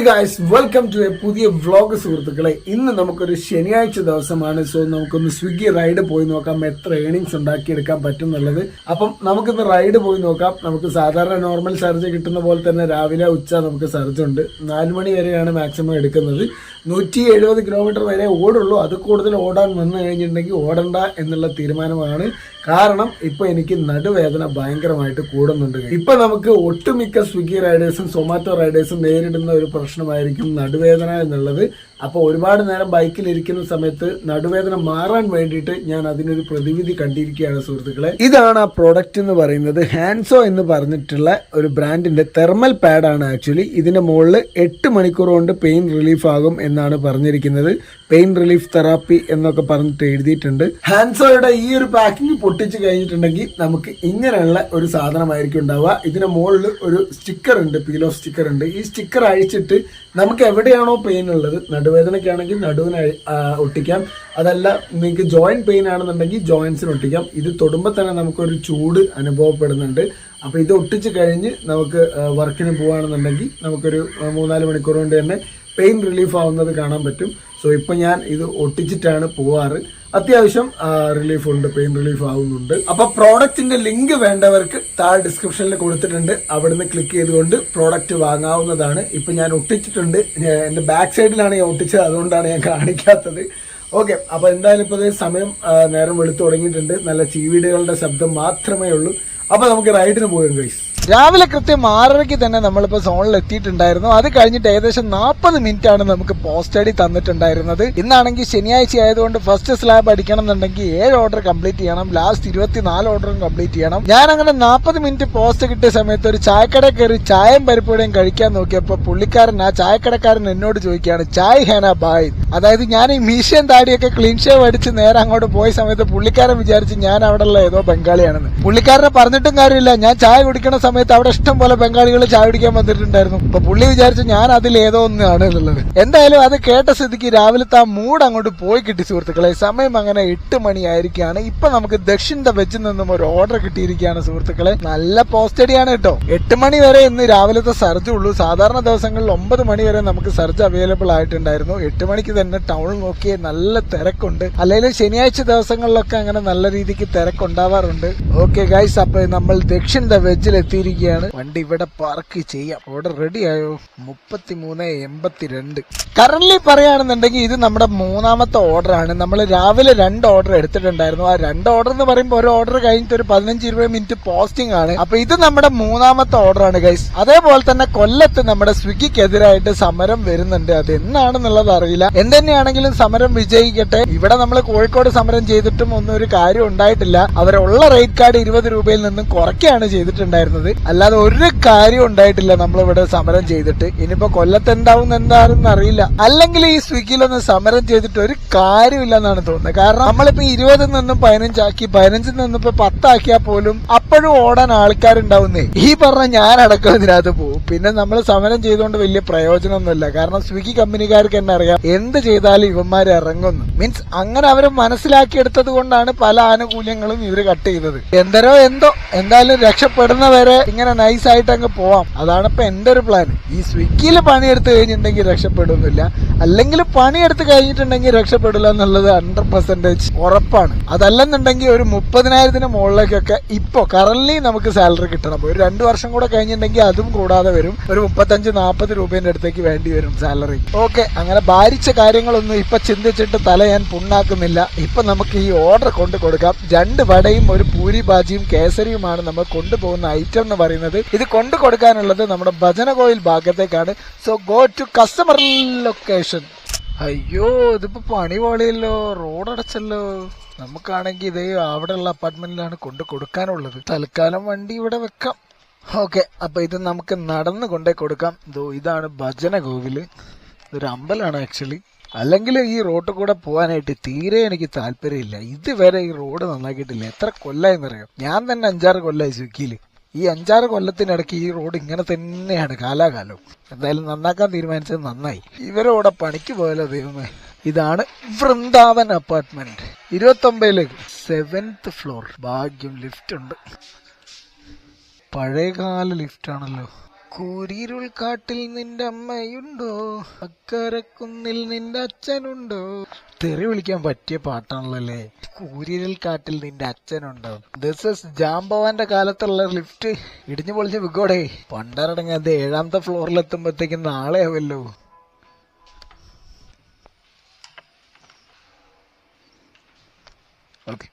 Hi guys welcome to a പുതിയ vlog സുഹൃത്തുക്കളെ. ഇന്ന് നമുക്കൊരു ശനിയാഴ്ച ദിവസമാണ്. സോ നമുക്കൊന്ന് സ്വിഗ്ഗി റൈഡ് പോയി നോക്കാം. എത്ര ഏണിങ്സ് ഉണ്ടാക്കിയെടുക്കാൻ പറ്റും എന്നുള്ളത് അപ്പം നമുക്കിന്ന് റൈഡ് പോയി നോക്കാം. നമുക്ക് സാധാരണ നോർമൽ ചാർജ് കിട്ടുന്ന പോലെ തന്നെ രാവിലെ ഉച്ച നമുക്ക് ചാർജ് ഉണ്ട്. നാല് മണി വരെയാണ് മാക്സിമം എടുക്കുന്നത്. നൂറ്റി എഴുപത് കിലോമീറ്റർ വരെ ഓടുള്ളൂ. അത് കൂടുതൽ ഓടാൻ വന്നു കഴിഞ്ഞിട്ടുണ്ടെങ്കിൽ ഓടണ്ട എന്നുള്ള തീരുമാനമാണ് കാരണം ഇപ്പൊ എനിക്ക് നടുവേദന ഭയങ്കരമായിട്ട് കൂടുന്നുണ്ട്. ഇപ്പൊ നമുക്ക് ഒട്ടുമിക്ക സ്വിഗ്ഗി റൈഡേഴ്സും സൊമാറ്റോ റൈഡേഴ്സും നേരിടുന്ന ഒരു പ്രശ്നമായിരിക്കും നടുവേദന എന്നുള്ളത്. അപ്പോൾ ഒരുപാട് നേരം ബൈക്കിൽ ഇരിക്കുന്ന സമയത്ത് നടുവേദന മാറാൻ വേണ്ടിയിട്ട് ഞാൻ അതിനൊരു പ്രതിവിധി കണ്ടിരിക്കുകയാണ് സുഹൃത്തുക്കളെ. ഇതാണ് ആ പ്രോഡക്റ്റ് എന്ന് പറയുന്നത് ഹാൻസോ എന്ന് പറഞ്ഞിട്ടുള്ള ഒരു ബ്രാൻഡിന്റെ തെർമൽ പാഡാണ് ആക്ച്വലി ഇതിന്റെ മുകളിൽ എട്ട് മണിക്കൂർ കൊണ്ട് പെയിൻ റിലീഫ് ആകും എന്നാണ് പറഞ്ഞിരിക്കുന്നത്. പെയിൻ റിലീഫ് തെറാപ്പി എന്നൊക്കെ പറഞ്ഞിട്ട് എഴുതിയിട്ടുണ്ട്. ഹാൻസോയുടെ ഈ ഒരു പാക്കിംഗ് പൊട്ടിച്ച് കഴിഞ്ഞിട്ടുണ്ടെങ്കിൽ നമുക്ക് ഇങ്ങനെയുള്ള ഒരു സാധനമായിരിക്കും ഉണ്ടാവുക. ഇതിന്റെ മുകളിൽ ഒരു സ്റ്റിക്കർ ഉണ്ട് പീൽ ഓഫ് സ്റ്റിക്കർ ഉണ്ട്. ഈ സ്റ്റിക്കർ അഴിച്ചിട്ട് നമുക്ക് എവിടെയാണോ പെയിൻ ഉള്ളത് നടുവേദനയ്ക്കാണെങ്കിൽ നടുവിന് അഴി- ആ, ഒട്ടിക്കാം. അതല്ല നിങ്ങൾക്ക് ജോയിന്റ് പെയിൻ ആണെന്നുണ്ടെങ്കിൽ ജോയിൻസിന് ഒട്ടിക്കാം. ഇത് തൊടുമ്പോൾ തന്നെ നമുക്കൊരു ചൂട് അനുഭവപ്പെടുന്നുണ്ട്. അപ്പോൾ ഇത് ഒട്ടിച്ച് കഴിഞ്ഞ് നമുക്ക് വർക്കിന് പോവുകയാണെന്നുണ്ടെങ്കിൽ നമുക്കൊരു മൂന്നാൽ മണിക്കൂർ കൊണ്ട് തന്നെ പെയിൻ റിലീഫ് ആവുന്നത് കാണാൻ പറ്റും. സോ ഇപ്പം ഞാൻ ഇത് ഒട്ടിച്ചിട്ടാണ് പോവാറ്. അത്യാവശ്യം റിലീഫ് ഉണ്ട് പെയിൻ റിലീഫ് ആവുന്നുണ്ട്. അപ്പൊ പ്രോഡക്റ്റിന്റെ ലിങ്ക് വേണ്ടവർക്ക് താഴെ ഡിസ്ക്രിപ്ഷനിൽ കൊടുത്തിട്ടുണ്ട്. അവിടുന്ന് ക്ലിക്ക് ചെയ്തുകൊണ്ട് പ്രോഡക്റ്റ് വാങ്ങാവുന്നതാണ്. ഇപ്പൊ ഞാൻ ഒട്ടിച്ചിട്ടുണ്ട്. എന്റെ ബാക്ക് സൈഡിലാണ് ഞാൻ ഒട്ടിച്ചത്. അതുകൊണ്ടാണ് ഞാൻ കാണിക്കാത്തത്. ഓക്കെ അപ്പൊ എന്തായാലും ഇപ്പോൾ സമയം നേരം വെളുത്തു തുടങ്ങിയിട്ടുണ്ട്. നല്ല ചീവീടുകളുടെ ശബ്ദം മാത്രമേ ഉള്ളൂ. അപ്പൊ നമുക്ക് റൈഡിന് പോകും ഗൈസ് രാവിലെ കൃത്യം ആറരയ്ക്ക് തന്നെ നമ്മളിപ്പോ സോണിൽ എത്തിയിട്ടുണ്ടായിരുന്നു. അത് കഴിഞ്ഞിട്ട് ഏകദേശം നാൽപ്പത് മിനിറ്റ് ആണ് നമുക്ക് പോസ്റ്റ് അടി തന്നിട്ടുണ്ടായിരുന്നത്. ഇന്നാണെങ്കിൽ ശനിയാഴ്ച ആയതുകൊണ്ട് ഫസ്റ്റ് സ്ലാബ് അടിക്കണം എന്നുണ്ടെങ്കിൽ ഏഴ് ഓർഡർ കംപ്ലീറ്റ് ചെയ്യണം. ലാസ്റ്റ് ഇരുപത്തിനാല് ഓർഡറും കംപ്ലീറ്റ് ചെയ്യണം. ഞാൻ അങ്ങനെ നാൽപ്പത് മിനിറ്റ് പോസ്റ്റ് കിട്ടിയ സമയത്ത് ഒരു ചായക്കട കയറി ചായയും പരിപ്പൂടെയും കഴിക്കാൻ നോക്കിയപ്പോൾ പുള്ളിക്കാരൻ ആ ചായക്കടക്കാരൻ എന്നോട് ചോദിക്കുകയാണ് ചായ് ഹേന ബായ് അതായത് ഞാൻ ഈ മീശയും താടിയൊക്കെ ക്ലീൻ ഷേവ് അടിച്ച് നേരെ അങ്ങോട്ട് പോയ സമയത്ത് പുള്ളിക്കാരൻ വിചാരിച്ച് ഞാൻ അവിടെ ഉള്ള ഏതോ ബംഗാളിയാണെന്ന്. പുള്ളിക്കാരനെ പറഞ്ഞിട്ടും കാര്യമില്ല. ഞാൻ ചായ കുടിക്കണ സമയത്ത് അവിടെ ഇഷ്ടം പോലെ ബംഗാളികൾ ചായ കുടിക്കാൻ വന്നിട്ടുണ്ടായിരുന്നു. അപ്പൊ പുള്ളി വിചാരിച്ചു ഞാൻ അതിൽ ഏതോ ഒന്നാണ് എന്നുള്ളത്. എന്തായാലും അത് കേട്ട സ്ഥിതിക്ക് രാവിലത്തെ ആ മൂഡ് അങ്ങോട്ട് പോയി കിട്ടി സുഹൃത്തുക്കളെ. സമയം അങ്ങനെ എട്ട് മണിയായിരിക്കാണ് ഇപ്പൊ നമുക്ക് ദക്ഷിണ വെച്ചിൽ നിന്നും ഒരു ഓർഡർ കിട്ടിയിരിക്കുകയാണ് സുഹൃത്തുക്കളെ. നല്ല പോസ്റ്റഡിയാണ് കേട്ടോ. എട്ട് മണി വരെ ഇന്ന് രാവിലത്തെ സർജ് ഉള്ളൂ. സാധാരണ ദിവസങ്ങളിൽ ഒമ്പത് മണി വരെ നമുക്ക് സർജ് അവൈലബിൾ ആയിട്ടുണ്ടായിരുന്നു. എട്ട് മണിക്ക് തന്നെ ടൗൺ നോക്കിയേ നല്ല തിരക്കുണ്ട്. അല്ലെങ്കിൽ ശനിയാഴ്ച ദിവസങ്ങളിലൊക്കെ അങ്ങനെ നല്ല രീതിക്ക് തിരക്കുണ്ടാവാറുണ്ട്. ഓക്കെ ഗൈസ് അപ്പൊ നമ്മൾ ദക്ഷിണ വെജിൽ എത്തിയിരിക്കുകയാണ് വണ്ടി ഇവിടെ പാർക്ക് ചെയ്യാം. അവിടെ റെഡി ആയോ? മുപ്പത്തി മൂന്ന് എൺപത്തിരണ്ട്. കറന്റ് പറയുകയാണെന്നുണ്ടെങ്കിൽ ഇത് നമ്മുടെ മൂന്നാമത്തെ ഓർഡർ ആണ്. നമ്മൾ രാവിലെ രണ്ട് ഓർഡർ എടുത്തിട്ടുണ്ടായിരുന്നു. ആ രണ്ട് ഓർഡർ എന്ന് പറയുമ്പോൾ ഒരു ഓർഡർ കഴിഞ്ഞിട്ട് ഒരു പതിനഞ്ച് ഇരുപത് മിനിറ്റ് പോസ്റ്റിംഗ് ആണ്. അപ്പൊ ഇത് നമ്മുടെ മൂന്നാമത്തെ ഓർഡർ ആണ് ഗൈസ് അതേപോലെ തന്നെ കൊല്ലത്ത് നമ്മുടെ സ്വിഗ്ഗിക്കെതിരായിട്ട് സമരം വരുന്നുണ്ട്. അത് എന്നാണെന്നുള്ളത് അറിയില്ല. എന്തുതന്നെയാണെങ്കിലും സമരം വിജയിക്കട്ടെ. ഇവിടെ നമ്മൾ കോഴിക്കോട് സമരം ചെയ്തിട്ടും ഒന്നും ഒരു കാര്യം ഉണ്ടായിട്ടില്ല. അവരുള്ള റേറ്റ് കാർഡ് ഇരുപത് രൂപയിൽ നിന്നും കുറയ്ക്കുകയാണ് ചെയ്തിട്ടുണ്ടായിരുന്നത്. അല്ലാതെ ഒരു കാര്യം ഉണ്ടായിട്ടില്ല നമ്മളിവിടെ സമരം ചെയ്തിട്ട്. ഇനിയിപ്പോ കൊല്ലത്ത് എന്താവും എന്താണെന്ന് അറിയില്ല. അല്ലെങ്കിൽ ഈ സ്വിഗ്ഗിയിലൊന്ന് സമരം ചെയ്തിട്ട് ഒരു കാര്യമില്ല എന്നാണ് തോന്നുന്നത്. കാരണം നമ്മളിപ്പോ ഇരുപതിൽ നിന്നും പതിനഞ്ചാക്കി പതിനഞ്ചിൽ നിന്നും ഇപ്പൊ പത്താക്കിയാൽ പോലും അപ്പോഴും ഓടാൻ ആൾക്കാരുണ്ടാവുന്നേ. ഈ പറഞ്ഞ ഞാൻ അടക്കം ഇതിനകത്ത് പോകും. പിന്നെ നമ്മൾ സമരം ചെയ്തുകൊണ്ട് വലിയ പ്രയോജനമൊന്നുമില്ല. കാരണം സ്വിഗ്ഗി കമ്പനിക്കാർക്ക് തന്നെ അറിയാം എന്ത് ചെയ്താലും ഇവന്മാർ ഇറങ്ങുന്നു. മീൻസ് അങ്ങനെ അവർ മനസ്സിലാക്കിയെടുത്തത് കൊണ്ടാണ് പല ആനുകൂല്യങ്ങളും ഇവർ കട്ട് ചെയ്തത്. എന്തരോ എന്തോ. എന്തായാലും രക്ഷപ്പെടുന്നവരെ ഇങ്ങനെ നൈസ് ആയിട്ട് അങ്ങ് പോവാം. അതാണ് ഇപ്പൊ എന്റെ ഒരു പ്ലാൻ ഈ സ്വിഗ്ഗിയിൽ പണിയെടുത്ത് കഴിഞ്ഞിട്ടുണ്ടെങ്കിൽ രക്ഷപ്പെടുന്നില്ല. അല്ലെങ്കിൽ പണിയെടുത്ത് കഴിഞ്ഞിട്ടുണ്ടെങ്കിൽ രക്ഷപ്പെടില്ല എന്നുള്ളത് ഹൺഡ്രഡ് പെർസെന്റേജ് ഉറപ്പാണ്. അതല്ലെന്നുണ്ടെങ്കിൽ ഒരു മുപ്പതിനായിരത്തിന് മുകളിലേക്കൊക്കെ ഇപ്പൊ കറന്റ് നമുക്ക് സാലറി കിട്ടണം. ഒരു രണ്ടു വർഷം കൂടെ കഴിഞ്ഞിട്ടുണ്ടെങ്കിൽ അതും കൂടാതെ വരും. ഒരു മുപ്പത്തഞ്ച് നാൽപ്പത് രൂപേന്റെ അടുത്തേക്ക് വേണ്ടി വരും സാലറി ഓക്കെ അങ്ങനെ ഭാരിച്ച കാര്യങ്ങളൊന്നും ഇപ്പൊ ചിന്തിച്ചിട്ട് തല ഞാൻ പുണ്ണാക്കുന്നില്ല. ഇപ്പൊ നമുക്ക് ഈ ഓർഡർ കൊണ്ടു കൊടുക്കാം. രണ്ട് വടയും ഒരു പൂരി ബാജിയും കേസരിയുമാണ് നമ്മൾ കൊണ്ടുപോകുന്ന ഐറ്റം എന്ന് പറയുന്നത് ഇത് കൊണ്ടു കൊടുക്കാനുള്ളത് നമ്മുടെ ഭജനകോയിൽ ഭാഗത്തേക്കാണ്. So go to customer location അയ്യോ ഇതിപ്പോ പണി പോളിയല്ലോ റോഡടച്ചല്ലോ നമുക്കാണെങ്കിൽ ഇതേ അവിടെയുള്ള അപ്പാർട്ട്മെന്റിലാണ് കൊണ്ടു കൊടുക്കാനുള്ളത്. തൽക്കാലം വണ്ടി ഇവിടെ വെക്കാം. ഓക്കെ അപ്പൊ ഇത് നമുക്ക് നടന്നു കൊണ്ടേ കൊടുക്കാം. ഇതോ ഇതാണ് ഭജന കോവിൽ ഇതൊരു അമ്പലമാണ് ആക്ച്വലി അല്ലെങ്കിൽ ഈ റോഡ് കൂടെ പോകാനായിട്ട് തീരെ എനിക്ക് താല്പര്യമില്ല. ഇതുവരെ ഈ റോഡ് നന്നാക്കിയിട്ടില്ല. എത്ര കൊല്ലായെന്നറിയാം? ഞാൻ തന്നെ അഞ്ചാറ് കൊല്ലായി സ്വിഗ്ഗിയിൽ ഈ അഞ്ചാറ് കൊല്ലത്തിനിടയ്ക്ക് ഈ റോഡ് ഇങ്ങനെ തന്നെയാണ് കാലാകാലം. എന്തായാലും നന്നാക്കാൻ തീരുമാനിച്ചത് നന്നായി. ഇവരോടെ പണിക്ക് പോയാലോ ദൈവമേ? ഇതാണ് വൃന്ദാവൻ അപ്പാർട്ട്മെന്റ് ഇരുപത്തി ഒമ്പതിലേക്ക് സെവൻത് ഫ്ലോർ ഭാഗ്യം ലിഫ്റ്റ് ഉണ്ട്. പഴയകാല ലിഫ്റ്റ് ആണല്ലോ. കൂരിരുൾ കാട്ടിൽ നിന്റെ അമ്മയുണ്ടോ അക്കരക്കുന്നിൽ നിന്റെ അച്ഛനുണ്ടോ തെറി വിളിക്കാൻ പറ്റിയ പാട്ടാണല്ലോ കൂരിരുൾ കാട്ടിൽ നിന്റെ അച്ഛനുണ്ടോ ദിസ് ഇസ് ജാംബവാന്റെ കാലത്തുള്ള ലിഫ്റ്റ് ഇടിഞ്ഞു പൊളിഞ്ഞ വിഗോടെ. പണ്ടരടങ്ങാതെ ഏഴാമത്തെ ഫ്ലോറിൽ എത്തുമ്പോഴത്തേക്കും നാളെ ആവല്ലോ ഓക്കെ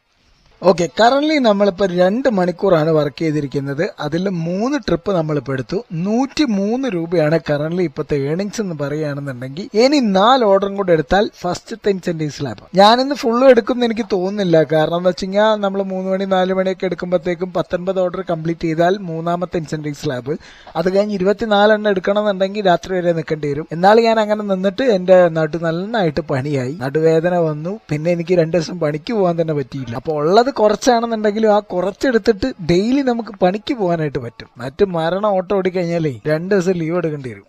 ഓക്കെ കറന്റ് നമ്മളിപ്പോൾ രണ്ട് മണിക്കൂറാണ് വർക്ക് ചെയ്തിരിക്കുന്നത്. അതിൽ മൂന്ന് ട്രിപ്പ് നമ്മളിപ്പോൾ എടുത്തു. നൂറ്റി മൂന്ന് രൂപയാണ് കറന്റ് ഇപ്പോഴത്തെ ഏണിങ്സ് എന്ന് പറയുകയാണെന്നുണ്ടെങ്കിൽ ഇനി നാല് ഓർഡറും കൂടെ എടുത്താൽ ഫസ്റ്റ് ടെൻ സെന്റീസ് സ്ലാബ് ഞാനിന്ന് ഫുള്ളും എടുക്കുമെന്ന് എനിക്ക് തോന്നുന്നില്ല. കാരണം എന്ന് വെച്ച് കഴിഞ്ഞാൽ നമ്മൾ മൂന്ന് മണി നാല് മണിയൊക്കെ എടുക്കുമ്പോഴത്തേക്കും പത്തൊൻപത് ഓർഡർ കംപ്ലീറ്റ് ചെയ്താൽ മൂന്നാമത്തെ ഇൻസെന്റീവ് സ്ലാബ് അത് കഴിഞ്ഞ് ഇരുപത്തിനാലെണ്ണം എടുക്കണമെന്നുണ്ടെങ്കിൽ രാത്രി വരെ നിൽക്കേണ്ടി വരും. എന്നാൽ ഞാൻ അങ്ങനെ നിന്നിട്ട് എന്റെ നടു നന്നായിട്ട് പണിയായി. നടുവേദന വന്നു. പിന്നെ എനിക്ക് രണ്ടു ദിവസം പണിക്ക് പോകാൻ തന്നെ പറ്റിയില്ല. അപ്പോൾ ഉള്ളത് കുറച്ചാണെന്നുണ്ടെങ്കിലും ആ കുറച്ചെടുത്തിട്ട് ഡെയിലി നമുക്ക് പണിക്ക് പോകാനായിട്ട് പറ്റും. മറ്റു മരണം ഓട്ടോ ഓടിക്കഴിഞ്ഞാലേ രണ്ട് ദിവസം ലീവ് എടുക്കേണ്ടി വരും.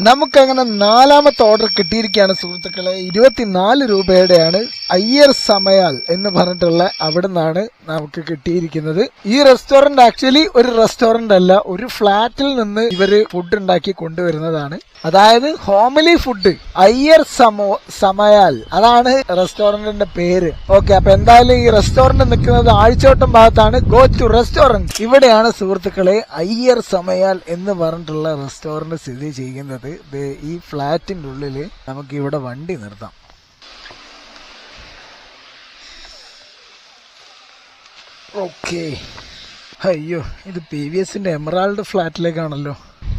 നമുക്കങ്ങനെ നാലാമത്തെ ഓർഡർ കിട്ടിയിരിക്കുകയാണ് സുഹൃത്തുക്കളെ. ഇരുപത്തിനാല് രൂപയുടെയാണ് അയ്യർ സമയാൽ എന്ന് പറഞ്ഞിട്ടുള്ള അവിടെ നിന്നാണ് നമുക്ക് കിട്ടിയിരിക്കുന്നത്. ഈ റെസ്റ്റോറന്റ് ആക്ച്വലി ഒരു റെസ്റ്റോറന്റ് അല്ല ഒരു ഫ്ലാറ്റിൽ നിന്ന് ഇവർ ഫുഡ് ഉണ്ടാക്കി കൊണ്ടുവരുന്നതാണ്. അതായത് ഹോംലി ഫുഡ് അയ്യർ സമോ സമയാൽ. അതാണ് റെസ്റ്റോറന്റിന്റെ പേര്. ഓക്കെ അപ്പൊ എന്തായാലും ഈ റെസ്റ്റോറന്റ് നിൽക്കുന്നത് ആഴ്ചവട്ടം ഭാഗത്താണ്. ഗോ ടു റെസ്റ്റോറന്റ് ഇവിടെയാണ് സുഹൃത്തുക്കളെ അയ്യർ സമയാൽ എന്ന് പറഞ്ഞിട്ടുള്ള റെസ്റ്റോറന്റ് സ്ഥിതി ചെയ്യുന്നത്. ഈ ഫ്ലാറ്റിന്റെ ഉള്ളിൽ നമുക്ക് ഇവിടെ വണ്ടി നിർത്താം. ഓക്കെ അയ്യോ ഇത് പി വി എസിന്റെ എമറാൾഡ് ഫ്ലാറ്റിലേക്കാണല്ലോ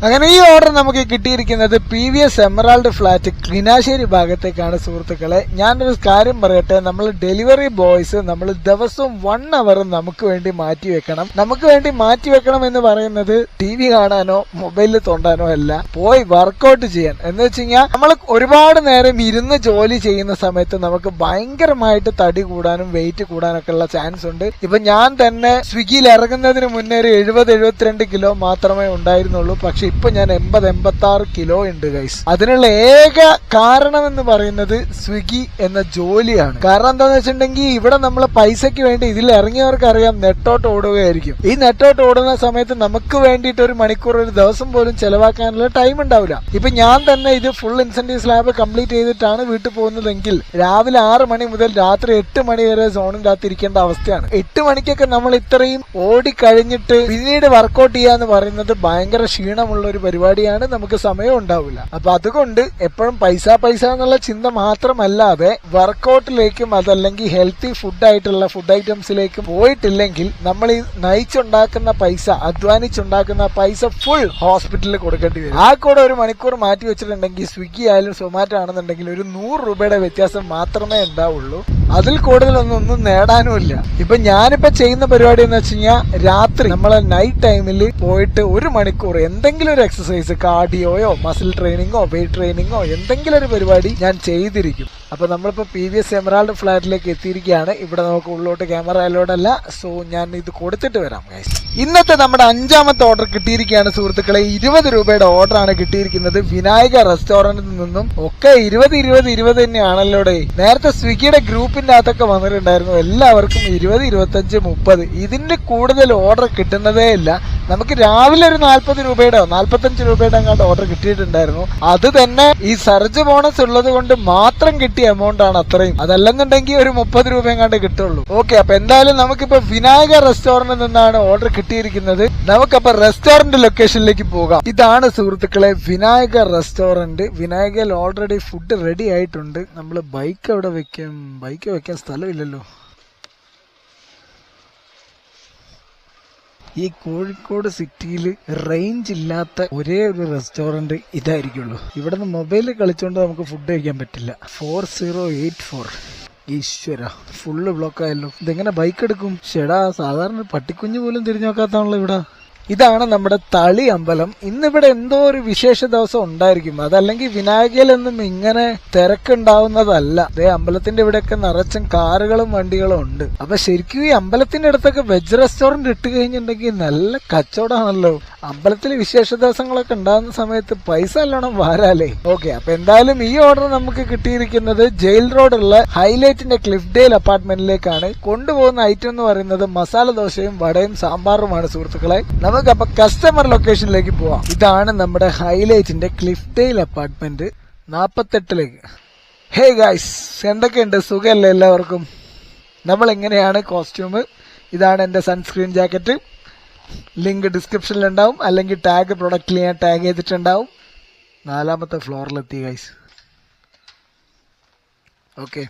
അങ്ങനെ ഈ ഓർഡർ നമുക്ക് കിട്ടിയിരിക്കുന്നത് P V S Emerald flat ക്ലിനാശ്ശേരി ഭാഗത്തേക്കാണ് സുഹൃത്തുക്കളെ. ഞാനൊരു കാര്യം പറയട്ടെ നമ്മൾ ഡെലിവറി ബോയ്സ് നമ്മൾ ദിവസവും വൺ അവർ നമുക്ക് വേണ്ടി മാറ്റി വെക്കണം. നമുക്ക് വേണ്ടി മാറ്റി വെക്കണം എന്ന് പറയുന്നത് ടി വി കാണാനോ മൊബൈലിൽ തൊണ്ടാനോ അല്ല. പോയി വർക്കൗട്ട് ചെയ്യാൻ. എന്ന് വെച്ച് കഴിഞ്ഞാൽ നമ്മൾ ഒരുപാട് നേരം ഇരുന്ന് ജോലി ചെയ്യുന്ന സമയത്ത് നമുക്ക് ഭയങ്കരമായിട്ട് തടി കൂടാനും വെയിറ്റ് കൂടാനൊക്കെ ഉള്ള ചാൻസ് ഉണ്ട്. ഇപ്പൊ ഞാൻ തന്നെ സ്വിഗ്ഗിയിൽ ഇറങ്ങുന്നതിന് മുന്നേ ഒരു എഴുപത് എഴുപത്തിരണ്ട് കിലോ മാത്രമേ ഉണ്ടായിരുന്നുള്ളൂ. പക്ഷെ ഇപ്പൊ ഞാൻ എൺപത് എൺപത്തി ആറ് കിലോ ഉണ്ട് ഗൈസ് അതിനുള്ള ഏക കാരണം എന്ന് പറയുന്നത് സ്വിഗ്ഗി എന്ന ജോലിയാണ്. കാരണം എന്താണെന്ന് വെച്ചിട്ടുണ്ടെങ്കിൽ ഇവിടെ നമ്മൾ പൈസക്ക് വേണ്ടി ഇതിൽ ഇറങ്ങിയവർക്ക് അറിയാം നെട്ടോട്ട് ഓടുകയായിരിക്കും. ഈ നെട്ടോട്ട് ഓടുന്ന സമയത്ത് നമുക്ക് വേണ്ടിയിട്ട് ഒരു മണിക്കൂർ ഒരു ദിവസം പോലും ചെലവാക്കാനുള്ള ടൈം ഉണ്ടാവില്ല. ഇപ്പൊ ഞാൻ തന്നെ ഇത് ഫുൾ ഇൻസെന്റീവ് സ്ലാബ് കംപ്ലീറ്റ് ചെയ്തിട്ടാണ് വീട്ടിൽ പോകുന്നതെങ്കിൽ രാവിലെ ആറ് മണി മുതൽ രാത്രി എട്ട് മണി വരെ സോണിന്റെ അകത്ത് ഇരിക്കേണ്ട അവസ്ഥയാണ്. എട്ട് മണിക്കൊക്കെ നമ്മൾ ഇത്രയും ഓടി കഴിഞ്ഞിട്ട് പിന്നീട് വർക്കൗട്ട് ചെയ്യാന്ന് പറയുന്നത് ഭയങ്കര ക്ഷീണമുള്ള ഒരു പരിപാടിയാണ് നമുക്ക് സമയം ഉണ്ടാവില്ല. അപ്പൊ അതുകൊണ്ട് എപ്പോഴും പൈസ പൈസ എന്നുള്ള ചിന്ത മാത്രമല്ലാതെ വർക്കൗട്ടിലേക്കും അതല്ലെങ്കിൽ ഹെൽത്തി ഫുഡ് ആയിട്ടുള്ള ഫുഡ് ഐറ്റംസിലേക്കും പോയിട്ടില്ലെങ്കിൽ നമ്മൾ ഈ നയിച്ചുണ്ടാക്കുന്ന പൈസ അധ്വാനിച്ചുണ്ടാക്കുന്ന പൈസ ഫുൾ ഹോസ്പിറ്റലിൽ കൊടുക്കേണ്ടി വരും. ആ കൂടെ ഒരു മണിക്കൂർ മാറ്റി വെച്ചിട്ടുണ്ടെങ്കിൽ സ്വിഗ്ഗി ആയാലും സൊമാറ്റോ ആണെന്നുണ്ടെങ്കിൽ ഒരു നൂറ് രൂപയുടെ വ്യത്യാസം മാത്രമേ ഉണ്ടാവുള്ളൂ. അതിൽ കൂടുതലൊന്നും ഒന്നും നേടാനുമില്ല ഇപ്പൊ ഞാനിപ്പോ ചെയ്യുന്ന പരിപാടി എന്ന് വെച്ച് കഴിഞ്ഞാൽ രാത്രി നമ്മളെ നൈറ്റ് ടൈമിൽ പോയിട്ട് ഒരു മണിക്കൂർ എന്തെങ്കിലും ഒരു എക്സസൈസ് കാർഡിയോയോ മസിൽ ട്രെയിനിങ്ങോ വെയിറ്റ് ട്രെയിനിങ്ങോ എന്തെങ്കിലും ഒരു പരിപാടി ഞാൻ ചെയ്തിരിക്കും. അപ്പൊ നമ്മളിപ്പോ പി വി എസ് എമറാൾഡ് ഫ്ലാറ്റിലേക്ക് എത്തിയിരിക്കുകയാണ്. ഇവിടെ നമുക്ക് ഉള്ളോട്ട് ക്യാമറ അലോഡല്ല സോ ഞാൻ ഇത് കൊടുത്തിട്ട് വരാം. ഇന്നത്തെ നമ്മുടെ അഞ്ചാമത്തെ ഓർഡർ കിട്ടിയിരിക്കുകയാണ് സുഹൃത്തുക്കളെ. ഇരുപത് രൂപയുടെ ഓർഡർ ആണ് കിട്ടിയിരിക്കുന്നത്. വിനായക റെസ്റ്റോറന്റിൽ നിന്നും ഒക്കെ ഇരുപത് ഇരുപത് ഇരുപത് തന്നെയാണല്ലോ നേരത്തെ സ്വിഗ്ഗിയുടെ ഗ്രൂപ്പിന്റെ അകത്തൊക്കെ വന്നിട്ടുണ്ടായിരുന്നു. എല്ലാവർക്കും ഇരുപത് ഇരുപത്തഞ്ച് മുപ്പത്. ഇതിന്റെ കൂടുതൽ ഓർഡർ കിട്ടുന്നതേ ഇല്ല. നമുക്ക് രാവിലെ ഒരു നാല്പത് രൂപയുടെ നാല്പത്തഞ്ച് രൂപയുടെ അങ്ങാണ്ട് ഓർഡർ കിട്ടിയിട്ടുണ്ടായിരുന്നു. അത് തന്നെ ഈ സർജ് ബോണസ് ഉള്ളത് കൊണ്ട് മാത്രം കിട്ടിയ എമൗണ്ട് ആണ് അത്രയും. അതല്ലെന്നുണ്ടെങ്കിൽ ഒരു മുപ്പത് രൂപ എങ്ങാണ്ട് കിട്ടുള്ളൂ. ഓക്കെ അപ്പൊ എന്തായാലും നമുക്കിപ്പോ വിനായക റെസ്റ്റോറന്റിൽ നിന്നാണ് ഓർഡർ കിട്ടിയിരിക്കുന്നത്. നമുക്കപ്പോ റെസ്റ്റോറന്റ് ലൊക്കേഷനിലേക്ക് പോകാം. ഇതാണ് സുഹൃത്തുക്കളെ വിനായക റെസ്റ്റോറന്റ് വിനായകയിൽ ഓൾറെഡി ഫുഡ് റെഡി ആയിട്ടുണ്ട്. നമ്മൾ ബൈക്ക് അവിടെ വെക്കും ബൈക്ക് വെക്കാൻ സ്ഥലമില്ലല്ലോ. ഈ കോഴിക്കോട് സിറ്റിയിൽ റേഞ്ച് ഇല്ലാത്ത ഒരേ ഒരു റെസ്റ്റോറന്റ് ഇതായിരിക്കുള്ളൂ. ഇവിടെ നിന്ന് മൊബൈലിൽ കളിച്ചുകൊണ്ട് നമുക്ക് ഫുഡ് കഴിക്കാൻ പറ്റില്ല. ഫോർ സീറോ എയ്റ്റ് ഫോർ ഈശ്വര ഫുള്ള് ബ്ലോക്ക് ആയല്ലോ. ഇതെങ്ങനെ ബൈക്ക് എടുക്കും? ചേടാ സാധാരണ പട്ടിക്കുഞ്ഞു പോലും തിരിഞ്ഞു നോക്കാത്താണല്ലോ ഇവിടെ. ഇതാണ് നമ്മുടെ തളി അമ്പലം. ഇന്നിവിടെ എന്തോ ഒരു വിശേഷ ദിവസം ഉണ്ടായിരിക്കും. അതല്ലെങ്കിൽ വിനായകയിലൊന്നും ഇങ്ങനെ തിരക്കുണ്ടാവുന്നതല്ല. അതേ അമ്പലത്തിന്റെ ഇവിടെയൊക്കെ നിറച്ചും കാറുകളും വണ്ടികളും ഉണ്ട്. അപ്പൊ ശരിക്കും ഈ അമ്പലത്തിന്റെ അടുത്തൊക്കെ വെജ് റെസ്റ്റോറന്റ് ഇട്ട് കഴിഞ്ഞിട്ടുണ്ടെങ്കിൽ നല്ല കച്ചവടമാണല്ലോ. അമ്പലത്തിൽ വിശേഷ ദിവസങ്ങളൊക്കെ ഉണ്ടാകുന്ന സമയത്ത് പൈസ അല്ലോണം വാരാലേ. ഓക്കെ അപ്പൊ എന്തായാലും ഈ ഓർഡർ നമുക്ക് കിട്ടിയിരിക്കുന്നത് ജയിൽ റോഡുള്ള ഹൈലൈറ്റിന്റെ ക്ലിഫ് ഡേൽ അപ്പാർട്ട്മെന്റിലേക്കാണ്. കൊണ്ടുപോകുന്ന ഐറ്റം എന്ന് പറയുന്നത് മസാല ദോശയും വടയും സാമ്പാറുമാണ് സുഹൃത്തുക്കളെ. നമുക്ക് അപ്പൊ കസ്റ്റമർ ലൊക്കേഷനിലേക്ക് പോവാം. ഇതാണ് നമ്മുടെ ഹൈലൈറ്റിന്റെ ക്ലിഫ് ടെയിൽ അപ്പാർട്ട്മെന്റ് നാപ്പത്തെട്ടിലേക്ക്. ഹേ ഗായ്സ് എന്തൊക്കെയുണ്ട്? സുഖമല്ലേ എല്ലാവർക്കും? നമ്മൾ എങ്ങനെയാണ് കോസ്റ്റ്യൂം ഇതാണ് എന്റെ സൺസ്ക്രീൻ ജാക്കറ്റ് ലിങ്ക് ഡിസ്ക്രിപ്ഷനിൽ ഉണ്ടാവും. അല്ലെങ്കിൽ ടാഗ് പ്രൊഡക്റ്റിൽ ഞാൻ ടാഗ് ചെയ്തിട്ടുണ്ടാവും. നാലാമത്തെ ഫ്ലോറിലെത്തി ഗൈസ് ഓക്കെ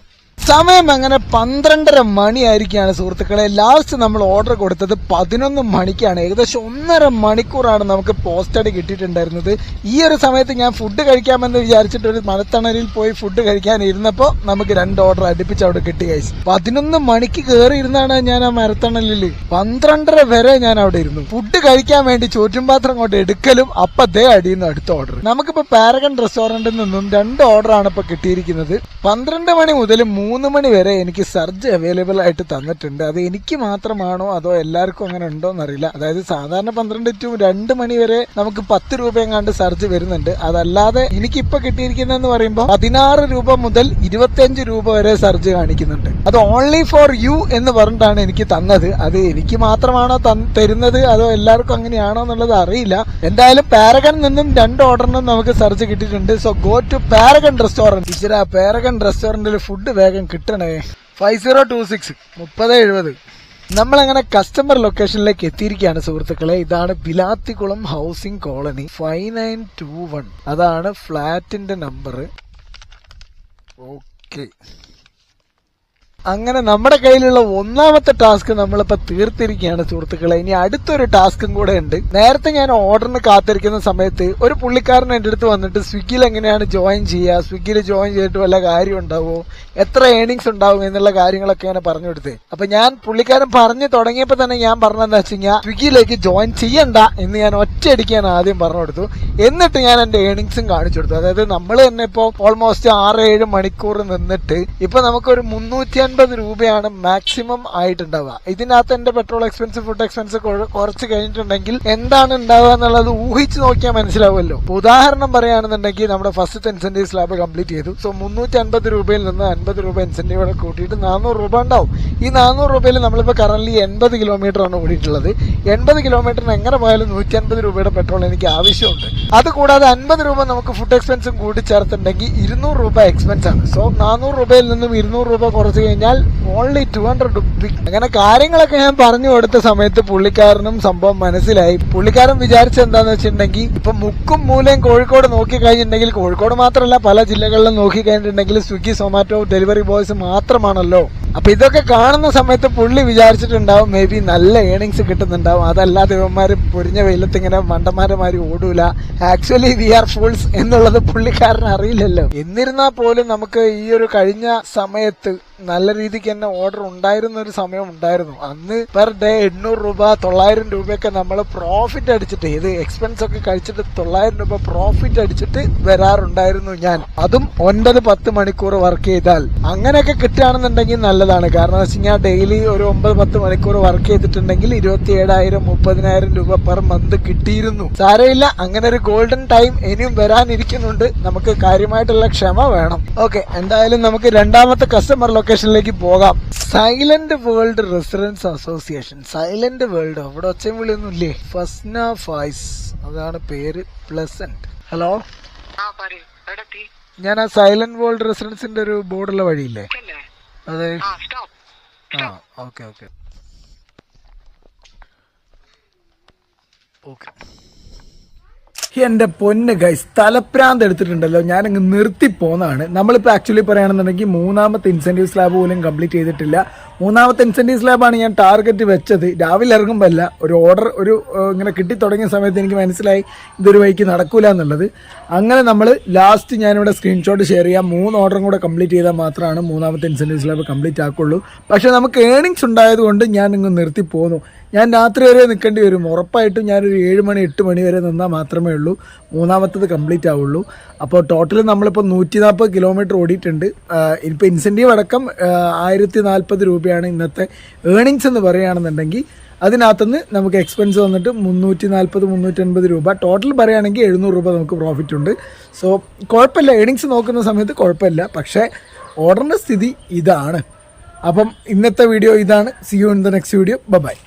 സമയം അങ്ങനെ പന്ത്രണ്ടര മണിയായിരിക്കുകയാണ് സുഹൃത്തുക്കളെ. ലാസ്റ്റ് നമ്മൾ ഓർഡർ കൊടുത്തത് പതിനൊന്ന് മണിക്കാണ്. ഏകദേശം ഒന്നര മണിക്കൂറാണ് നമുക്ക് പോസ്റ്റഡ് കിട്ടിയിട്ടുണ്ടായിരുന്നത്. ഈ ഒരു സമയത്ത് ഞാൻ ഫുഡ് കഴിക്കാമെന്ന് വിചാരിച്ചിട്ട് ഒരു മലത്തണലിൽ പോയി ഫുഡ് കഴിക്കാൻ ഇരുന്നപ്പോൾ നമുക്ക് രണ്ട് ഓർഡർ അടുപ്പിച്ച് അവിടെ കിട്ടി കഴിച്ചു പതിനൊന്ന് മണിക്ക് കയറി ഇരുന്നാണ് ഞാൻ ആ മരത്തണലിൽ പന്ത്രണ്ടര വരെ ഞാൻ അവിടെ ഇരുന്നു. ഫുഡ് കഴിക്കാൻ വേണ്ടി ചോറ്റും പാത്രം കൊണ്ട് എടുക്കലും അപ്പൊ ദേ അടിയുന്നു അടുത്ത ഓർഡർ നമുക്കിപ്പോ പാരഗൺ റെസ്റ്റോറന്റിൽ നിന്നും രണ്ട് ഓർഡറാണ് ഇപ്പൊ കിട്ടിയിരിക്കുന്നത്. പന്ത്രണ്ട് മണി മുതൽ മൂന്ന് മണി വരെ എനിക്ക് സർജ് അവൈലബിൾ ആയിട്ട് തന്നിട്ടുണ്ട്. അത് എനിക്ക് മാത്രമാണോ അതോ എല്ലാവർക്കും അങ്ങനെ ഉണ്ടോ എന്നറിയില്ല അതായത് സാധാരണ പന്ത്രണ്ട് ടു രണ്ട് മണി വരെ നമുക്ക് പത്ത് രൂപയെങ്ങാണ്ട് സർജ് വരുന്നുണ്ട്. അതല്ലാതെ എനിക്ക് എനിക്കിപ്പോ കിട്ടിയിരിക്കുന്നതെന്ന് പറയുമ്പോൾ പതിനാറ് രൂപ മുതൽ ഇരുപത്തിയഞ്ച് രൂപ വരെ സർജ് കാണിക്കുന്നുണ്ട്. അത് ഓൺലി ഫോർ യു എന്ന് പറഞ്ഞിട്ടാണ് എനിക്ക് തന്നത്. അത് എനിക്ക് മാത്രമാണോ തരുന്നത്? അതോ എല്ലാവർക്കും അങ്ങനെയാണോ എന്നുള്ളത് അറിയില്ല. എന്തായാലും പാരഗൺ നിന്നും രണ്ട് ഓർഡറിനും നമുക്ക് സർജ് കിട്ടിയിട്ടുണ്ട്. So go to Paragon restaurant teacher ആ പാരഗൺ റെസ്റ്റോറന്റിൽ ഫുഡ് വേഗം കിട്ടണേ? ഫൈവ് സീറോ ടു സിക്സ് മുപ്പത് എഴുപത്. നമ്മളങ്ങനെ കസ്റ്റമർ ലൊക്കേഷനിലേക്ക് എത്തിയിരിക്കുകയാണ് സുഹൃത്തുക്കളെ. ഇതാണ് Bilathikulam housing colony five nine two one അതാണ് ഫ്ലാറ്റിന്റെ നമ്പർ ഓക്കെ അങ്ങനെ നമ്മുടെ കയ്യിലുള്ള ഒന്നാമത്തെ ടാസ്ക് നമ്മളിപ്പോ തീർത്തിരിക്കുകയാണ് സുഹൃത്തുക്കളെ. ഇനി അടുത്തൊരു ടാസ്കും കൂടെ ഉണ്ട്. നേരത്തെ ഞാൻ ഓർഡറിന് കാത്തിരിക്കുന്ന സമയത്ത് ഒരു പുള്ളിക്കാരൻ എന്റെ അടുത്ത് വന്നിട്ട് സ്വിഗ്ഗിയിൽ എങ്ങനെയാണ് ജോയിൻ ചെയ്യുക? സ്വിഗ്ഗിയിൽ ജോയിൻ ചെയ്തിട്ട് വല്ല കാര്യം ഉണ്ടാവുമോ എത്ര ഏണിങ്സ് ഉണ്ടാവും? എന്നുള്ള കാര്യങ്ങളൊക്കെ ഞാൻ പറഞ്ഞു കൊടുത്ത്. അപ്പൊ ഞാൻ പുള്ളിക്കാരൻ പറഞ്ഞു തുടങ്ങിയപ്പോൾ തന്നെ ഞാൻ പറഞ്ഞതെന്ന് വെച്ച് കഴിഞ്ഞാൽ സ്വിഗ്ഗിയിലേക്ക് ജോയിൻ ചെയ്യണ്ട എന്ന് ഞാൻ ഒറ്റയടിക്ക് ഞാൻ ആദ്യം പറഞ്ഞു കൊടുത്തു. എന്നിട്ട് ഞാൻ എന്റെ ഏണിങ്സും കാണിച്ചു കൊടുത്തു. അതായത് നമ്മൾ തന്നെ ഇപ്പോൾ ഓൾമോസ്റ്റ് ആറ് ഏഴ് മണിക്കൂർ നിന്നിട്ട് ഇപ്പൊ നമുക്കൊരു മുന്നൂറ്റി അൻപത് രൂപയാണ് മാക്സിമം ആയിട്ടുണ്ടാവുക. ഇതിനകത്ത് എന്റെ പെട്രോൾ എക്സ്പെൻസ് ഫുഡ് എക്സ്പെൻസ് കുറച്ച് കഴിഞ്ഞിട്ടുണ്ടെങ്കിൽ എന്താണ് ഉണ്ടാവുക എന്നുള്ളത് ഊഹിച്ച് നോക്കിയാൽ മനസ്സിലാവുമല്ലോ. ഉദാഹരണം പറയുകയാണെന്നുണ്ടെങ്കിൽ നമ്മുടെ ഫസ്റ്റ് ഇൻസെന്റീവ് സ്ലാബ് കംപ്ലീറ്റ് ചെയ്തു. സോ മുന്നൂറ്റി അൻപത് രൂപയിൽ നിന്ന് അൻപത് രൂപ ഇൻസെന്റീവ് കൂട്ടിയിട്ട് നാനൂറ് രൂപ ഉണ്ടാവും. ഈ നാനൂറ് രൂപയിൽ നമ്മളിപ്പോൾ കറന്റ് എൺപത് കിലോമീറ്റർ ആണ് ഓടിയിട്ടുള്ളത്. എൺപത് കിലോമീറ്ററിന് എങ്ങനെ പോയാലും നൂറ്റി അൻപത് രൂപയുടെ പെട്രോൾ എനിക്ക് ആവശ്യമുണ്ട്. അത് കൂടാതെ അൻപത് രൂപ നമുക്ക് ഫുഡ് എക്സ്പെൻസും കൂടി ചേർത്തുണ്ടെങ്കിൽ ഇരുന്നൂറ് രൂപ എക്സ്പെൻസ് ആണ്. സോ നാനൂറ് രൂപയിൽ നിന്നും ഇരുന്നൂറ് രൂപ കുറച്ച് കഴിഞ്ഞാൽ ഓൺലി ടു ഹൺഡ്രഡ് റുപ്പി അങ്ങനെ കാര്യങ്ങളൊക്കെ ഞാൻ പറഞ്ഞു കൊടുത്ത സമയത്ത് പുള്ളിക്കാരനും സംഭവം മനസ്സിലായി. പുള്ളിക്കാരൻ വിചാരിച്ച എന്താന്ന് വെച്ചിട്ടുണ്ടെങ്കിൽ ഇപ്പൊ മുക്കും മൂലയും കോഴിക്കോട് നോക്കി കഴിഞ്ഞിട്ടുണ്ടെങ്കിൽ കോഴിക്കോട് മാത്രമല്ല പല ജില്ലകളിലും നോക്കി കഴിഞ്ഞിട്ടുണ്ടെങ്കിൽ സ്വിഗ്ഗി സൊമാറ്റോ ഡെലിവറി ബോയ്സ് മാത്രമാണല്ലോ. അപ്പൊ ഇതൊക്കെ കാണുന്ന സമയത്ത് പുള്ളി വിചാരിച്ചിട്ടുണ്ടാവും മേ ബി നല്ല ഏണിങ്സ് കിട്ടുന്നുണ്ടാവും. അതല്ലാതെ ഇവന്മാര് പൊരിഞ്ഞ വെയിലത്ത് ഇങ്ങനെ മണ്ടന്മാരമാരി ഓടൂല. ആക്ച്വലി വി ആർ ഫുൾസ് എന്നുള്ളത് പുള്ളിക്കാരൻ അറിയില്ലല്ലോ. എന്നിരുന്നാൽ പോലും നമുക്ക് ഈ ഒരു കഴിഞ്ഞ സമയത്ത് നല്ല രീതിക്ക് തന്നെ ഓർഡർ ഉണ്ടായിരുന്ന ഒരു സമയം ഉണ്ടായിരുന്നു. അന്ന് പെർ ഡേ എണ്ണൂറ് രൂപ തൊള്ളായിരം രൂപയൊക്കെ നമ്മൾ പ്രോഫിറ്റ് അടിച്ചിട്ട് ഇത് എക്സ്പെൻസ് ഒക്കെ കഴിച്ചിട്ട് തൊള്ളായിരം രൂപ പ്രോഫിറ്റ് അടിച്ചിട്ട് വരാറുണ്ടായിരുന്നു ഞാൻ. അതും ഒൻപത് പത്ത് മണിക്കൂർ വർക്ക് ചെയ്താൽ. അങ്ങനെയൊക്കെ കിട്ടുകയാണെന്നുണ്ടെങ്കിൽ നല്ലതാണ്. കാരണം വെച്ച് കഴിഞ്ഞാൽ ഡെയിലി ഒരു ഒമ്പത് പത്ത് മണിക്കൂർ വർക്ക് ചെയ്തിട്ടുണ്ടെങ്കിൽ ഇരുപത്തി ഏഴായിരം മുപ്പതിനായിരം രൂപ പെർ മന്ത് കിട്ടിയിരുന്നു. സാരമില്ല. അങ്ങനെ ഒരു ഗോൾഡൻ ടൈം ഇനിയും വരാനിരിക്കുന്നുണ്ട്. നമുക്ക് കാര്യമായിട്ടുള്ള ക്ഷമ വേണം. ഓക്കെ എന്തായാലും നമുക്ക് രണ്ടാമത്തെ കസ്റ്റമർ ലൊക്കേഷനിലേക്ക് പോകാം. Silent world residence association silent world അവിടെ ഒച്ചയും വിളിയൊന്നും ഇല്ലേ? ഫസ്ന ഫൈസ്. അതാണ് പേര്. പ്ലസന്റ് ഹലോ ഞാൻ ആ സൈലന്റ് വേൾഡ് റെസിഡൻസിന്റെ ഒരു ബോർഡുള്ള വഴിയില്ലേ? അതെ. ആ ഓക്കെ ഓക്കെ. ഓക്കെ. എന്റെ പൊന്ന് ഗൈസ് തലപ്രാന്ത് എടുത്തിട്ടുണ്ടല്ലോ ഞാനങ്ങ് നിർത്തി പോന്നാണ്. നമ്മളിപ്പോ ആക്ച്വലി പറയുകയാണെന്നുണ്ടെങ്കിൽ മൂന്നാമത്തെ ഇൻസെന്റീവ് സ്ലാബ് പോലും കംപ്ലീറ്റ് ചെയ്തിട്ടില്ല. മൂന്നാമത്തെ ഇൻസെന്റീവ് സ്ലാബാണ് ഞാൻ ടാർഗറ്റ് വെച്ചത്. രാവിലെ ഇറങ്ങുമ്പോൾ അല്ല ഒരു ഓർഡർ ഒരു ഇങ്ങനെ കിട്ടി തുടങ്ങിയ സമയത്ത് എനിക്ക് മനസ്സിലായി ഇതൊരു വഴിക്ക് നടക്കൂല എന്നുള്ളത്. അങ്ങനെ നമ്മൾ ലാസ്റ്റ് ഞാനിവിടെ സ്ക്രീൻഷോട്ട് ഷെയർ ചെയ്യാം. മൂന്ന് ഓർഡറും കൂടെ കംപ്ലീറ്റ് ചെയ്താൽ മാത്രമാണ് മൂന്നാമത്തെ ഇൻസെന്റീവ് സ്ലാബ് കംപ്ലീറ്റ് ആക്കുള്ളൂ. പക്ഷേ നമുക്ക് ഏണിങ്സ് ഉണ്ടായതുകൊണ്ട് ഞാൻ ഇങ്ങ് നിർത്തി പോന്നു. ഞാൻ രാത്രി വരെ നിൽക്കേണ്ടി വരും. ഉറപ്പായിട്ടും ഞാനൊരു ഏഴ് മണി എട്ട് മണി വരെ നിന്നാൽ മാത്രമേ ഉള്ളൂ. മൂന്നാമത്തത് കംപ്ലീറ്റ് ആവുള്ളൂ. അപ്പോൾ ടോട്ടൽ നമ്മളിപ്പോൾ നൂറ്റി നാൽപ്പത് കിലോമീറ്റർ ഓടിയിട്ടുണ്ട് ഇപ്പോൾ ഇൻസെന്റീവ് അടക്കം ആയിരത്തി നാൽപ്പത് രൂപയാണ് ഇന്നത്തെ ഏണിങ്സ് എന്ന് പറയുകയാണെന്നുണ്ടെങ്കിൽ അതിനകത്തുനിന്ന് നമുക്ക് എക്സ്പെൻസ് വന്നിട്ട് മുന്നൂറ്റി നാൽപ്പത് മുന്നൂറ്റൻപത് രൂപ. ടോട്ടൽ പറയുകയാണെങ്കിൽ എഴുന്നൂറ് രൂപ നമുക്ക് പ്രോഫിറ്റ് ഉണ്ട്. സോ കുഴപ്പമില്ല. ഏണിങ്സ് നോക്കുന്ന സമയത്ത് കുഴപ്പമില്ല. പക്ഷേ ഓർഡറിന്റെ സ്ഥിതി ഇതാണ്. അപ്പം ഇന്നത്തെ വീഡിയോ ഇതാണ്. See you in the next video bye